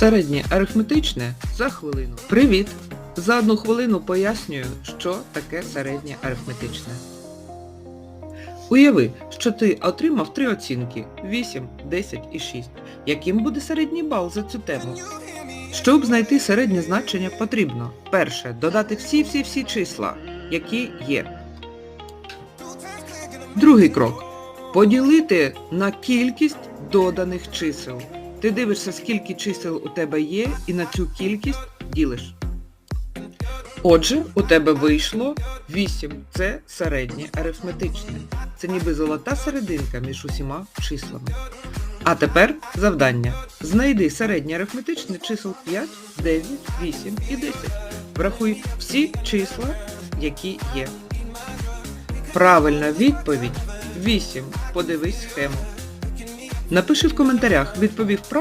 Середнє арифметичне за хвилину. Привіт! За одну хвилину пояснюю, що таке середнє арифметичне. Уяви, що ти отримав три оцінки 8, 10 і 6. Яким буде середній бал за цю тему? Щоб знайти середнє значення потрібно перше додати всі-всі-всі числа, які є. Другий крок. Поділити на кількість доданих чисел. Ти дивишся, скільки чисел у тебе є, і на цю кількість ділиш. Отже, у тебе вийшло 8. Це середнє арифметичне. Це ніби золота серединка між усіма числами. А тепер завдання. Знайди середнє арифметичне чисел 5, 9, 8 і 10. Врахуй всі числа, які є. Правильна відповідь 8. Подивись схему. Напиши в коментарях, відповів правильно